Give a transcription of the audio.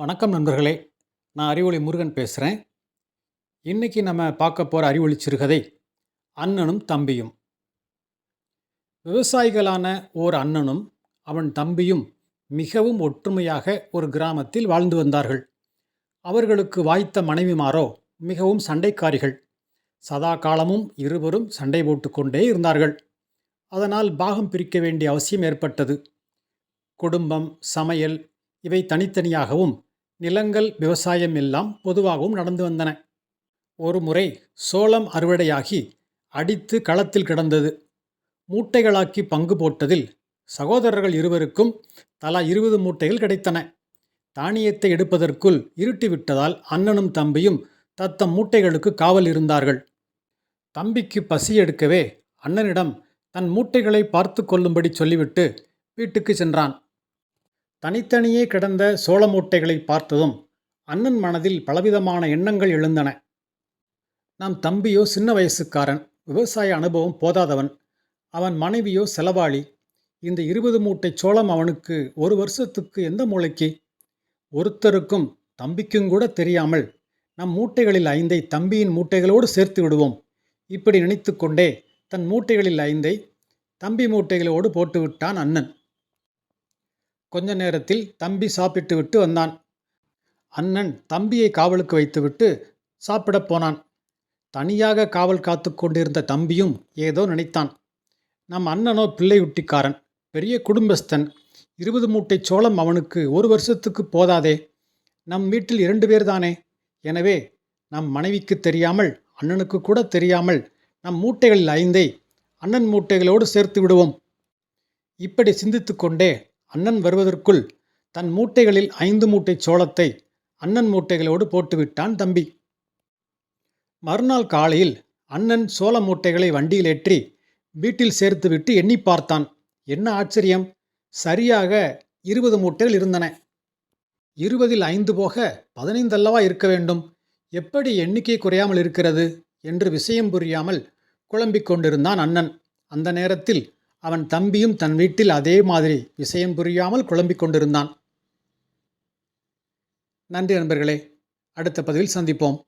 வணக்கம் நண்பர்களே. நான் அறிவொளி முருகன் பேசுகிறேன் இன்னைக்கு நம்ம பார்க்க போகிற அறிவொளி சிறுகதை அண்ணனும் தம்பியும். விவசாயிகளான ஓர் அண்ணனும் அவன் தம்பியும் மிகவும் ஒற்றுமையாக ஒரு கிராமத்தில் வாழ்ந்து வந்தார்கள். அவர்களுக்கு வாய்த்த மனைவிமாரோ மிகவும் சண்டைக்காரிகள். சதா காலமும் இருவரும் சண்டை போட்டுக்கொண்டே இருந்தார்கள். அதனால் பாகம் பிரிக்க வேண்டிய அவசியம் ஏற்பட்டது. குடும்பம் சமையல் இவை தனித்தனியாகவும் நிலங்கள் விவசாயம் எல்லாம் பொதுவாகவும் நடந்து வந்தன. ஒரு முறை சோளம் அறுவடையாகி அடித்து களத்தில் கிடந்தது. மூட்டைகளாக்கி பங்கு போட்டதில் சகோதரர்கள் இருவருக்கும் தலா இருபது மூட்டைகள் கிடைத்தன. தானியத்தை எடுப்பதற்குள் இருட்டிவிட்டதால் அண்ணனும் தம்பியும் தத்தம் மூட்டைகளுக்கு காவல் இருந்தார்கள். தம்பிக்கு பசி எடுக்கவே அண்ணனிடம் தன் மூட்டைகளை பார்த்து கொள்ளும்படி சொல்லிவிட்டு வீட்டுக்கு சென்றான். தனித்தனியே கிடந்த சோள மூட்டைகளை பார்த்ததும் அண்ணன் மனதில் பலவிதமான எண்ணங்கள் எழுந்தன. நம் தம்பியோ சின்ன வயசுக்காரன். விவசாய அனுபவம் போதாதவன். அவன் மனைவியோ செலவாளி. இந்த இருபது மூட்டை சோளம் அவனுக்கு ஒரு வருஷத்துக்கு எந்த மூளைக்கு? ஒருத்தருக்கும் தம்பிக்கும் கூட தெரியாமல் நம் மூட்டைகளில் ஐந்தை தம்பியின் மூட்டைகளோடு சேர்த்து விடுவோம். இப்படி நினைத்துக்கொண்டே தன் மூட்டைகளில் ஐந்தை தம்பி மூட்டைகளோடு போட்டுவிட்டான் அண்ணன். கொஞ்ச நேரத்தில் தம்பி சாப்பிட்டு விட்டு வந்தான். அண்ணன் தம்பியை காவலுக்கு வைத்துவிட்டு சாப்பிடப் போனான். தனியாக காவல் காத்து கொண்டிருந்த தம்பியும் ஏதோ நினைத்தான். நம் அண்ணனோ பிள்ளையுட்டிக்காரன் பெரிய குடும்பஸ்தன் இருபது மூட்டை சோளம் அவனுக்கு ஒரு வருஷத்துக்கு போதாதே. நம் வீட்டில் இரண்டு பேர் தானே எனவே நம் மனைவிக்கு தெரியாமல் அண்ணனுக்கு கூட தெரியாமல் நம் மூட்டைகளில் ஐந்தை அண்ணன் மூட்டைகளோடு சேர்த்து விடுவோம். இப்படி சிந்தித்துக்கொண்டே அண்ணன் வருவதற்குள் தன் மூட்டைகளில் ஐந்து மூட்டை சோளத்தை அண்ணன் மூட்டைகளோடு போட்டுவிட்டான் தம்பி. மறுநாள் காலையில் அண்ணன் சோள மூட்டைகளை வண்டியில் ஏற்றி வீட்டில் சேர்த்துவிட்டு எண்ணி பார்த்தான். என்ன ஆச்சரியம்? சரியாக இருபது மூட்டைகள் இருந்தன. இருபதில் ஐந்து போக பதினைந்தல்லவா இருக்க வேண்டும்? எப்படி எண்ணிக்கை குறையாமல் இருக்கிறது? என்று விஷயம் புரியாமல் குழம்பிக் கொண்டிருந்தான் அண்ணன். அந்த நேரத்தில் அவன் தம்பியும் தன் வீட்டில் அதே மாதிரி விஷயம் புரியாமல் குழம்பிக் கொண்டிருந்தான். நன்றி நண்பர்களே அடுத்த பதிவில் சந்திப்போம்.